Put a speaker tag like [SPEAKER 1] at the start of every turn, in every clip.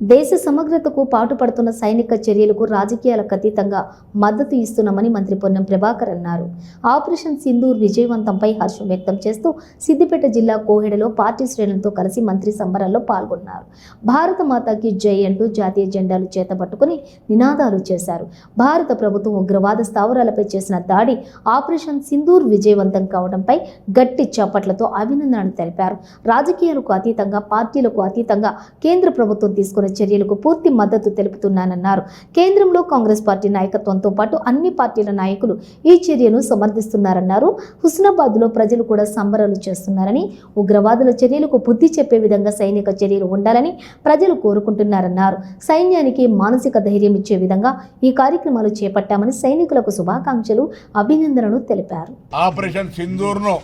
[SPEAKER 1] దేశ సమగ్రతకు పాటుపడుతున్న సైనిక చర్యలకు రాజకీయాలకు అతీతంగా మద్దతు ఇస్తున్నామని మంత్రి పొన్నం ప్రభాకర్ అన్నారు. ఆపరేషన్ సింధూర్ విజయవంతంపై హర్షం వ్యక్తం చేస్తూ సిద్దిపేట జిల్లా కోహెడలో పార్టీ శ్రేణులతో కలిసి మంత్రి సంబరాల్లో పాల్గొన్నారు. భారత మాతాకి జై అంటూ జాతీయ జెండాలు చేతబట్టుకుని నినాదాలు చేశారు. భారత ప్రభుత్వం ఉగ్రవాద స్థావరాలపై చేసిన దాడి ఆపరేషన్ సింధూర్ విజయవంతం కావడంపై గట్టి చప్పట్లతో అభినందనలు తెలిపారు. రాజకీయాలకు అతీతంగా పార్టీలకు అతీతంగా కేంద్ర ప్రభుత్వం తీసుకున్న చర్యలకు పూర్తి మద్దతు తెలుపుతున్నానన్నారు. కేంద్రంలో కాంగ్రెస్ పార్టీ నాయకత్వంతో పాటు అన్ని పార్టీల నాయకులు ఈ చర్యను సమర్థిస్తున్నారన్నారు. హుస్నాబాద్లో ప్రజలు కూడా సంబరాలు చేస్తున్నారని ఉగ్రవాదుల చర్యలకు బుద్ధి చెప్పే విధంగా సైనిక చర్యలు ఉండాలని ప్రజలు కోరుకుంటున్నారన్నారు. సైన్యానికి మానసిక ధైర్యం ఇచ్చే విధంగా ఈ కార్యక్రమాలు చేపట్టామని సైనికులకు శుభాకాంక్షలు అభినందనలు తెలిపారు.
[SPEAKER 2] ఆపరేషన్ సింధూర్ను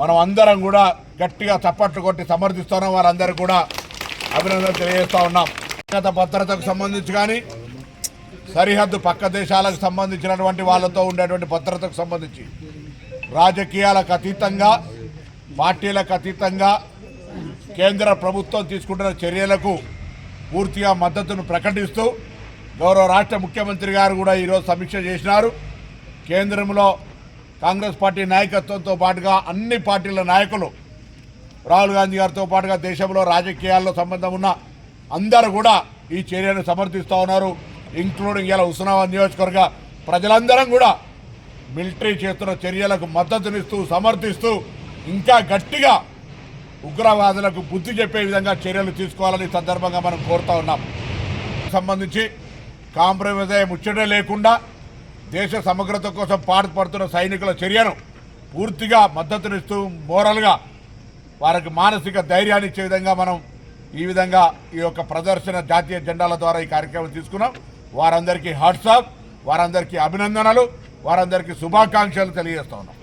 [SPEAKER 2] మనం అందరం కూడా గట్టిగా చప్పట్లు కొట్టి సమర్థిస్తున్నాం. వారందరూ కూడా అభినందనలు తెలియజేస్తా ఉన్నాం. గత భద్రతకు సంబంధించి కానీ సరిహద్దు పక్క దేశాలకు సంబంధించినటువంటి వాళ్ళతో ఉండేటువంటి భద్రతకు సంబంధించి రాజకీయాలకు అతీతంగా పార్టీలకు అతీతంగా కేంద్ర ప్రభుత్వం తీసుకుంటున్న చర్యలకు పూర్తిగా మద్దతును ప్రకటిస్తూ గౌరవ రాష్ట్ర ముఖ్యమంత్రి గారు కూడా ఈరోజు సమీక్ష చేసినారు. కేంద్రంలో కాంగ్రెస్ పార్టీ నాయకత్వంతో పాటుగా అన్ని పార్టీల నాయకులు రాహుల్ గాంధీ గారితో పాటుగా దేశంలో రాజకీయాల్లో సంబంధం ఉన్న అందరూ కూడా ఈ చర్యను సమర్థిస్తూ ఉన్నారు ఇంక్లూడింగ్ ఇలా హుస్నాబాద్ నియోజకవర్గ ప్రజలందరం కూడా మిలిటరీ చేస్తున్న చర్యలకు మద్దతునిస్తూ సమర్థిస్తూ ఇంకా గట్టిగా ఉగ్రవాదులకు బుద్ధి చెప్పే విధంగా చర్యలు తీసుకోవాలని సందర్భంగా మనం కోరుతా ఉన్నాం. సంబంధించి కాంప్రమైజ్ అయ్యే లేకుండా దేశ సమగ్రత కోసం పాటుపడుతున్న సైనికుల చర్యను పూర్తిగా మద్దతునిస్తూ మోరల్గా వారికి మానసిక ధైర్యాన్ని ఇచ్చే విధంగా మనం ఈ విధంగా ఈ యొక్క ప్రదర్శన జాతీయ జెండాల ద్వారా ఈ కార్యక్రమం తీసుకున్నాం. వారందరికీ హాట్సాప్ వారందరికీ అభినందనలు వారందరికీ శుభాకాంక్షలు తెలియజేస్తా ఉన్నాం.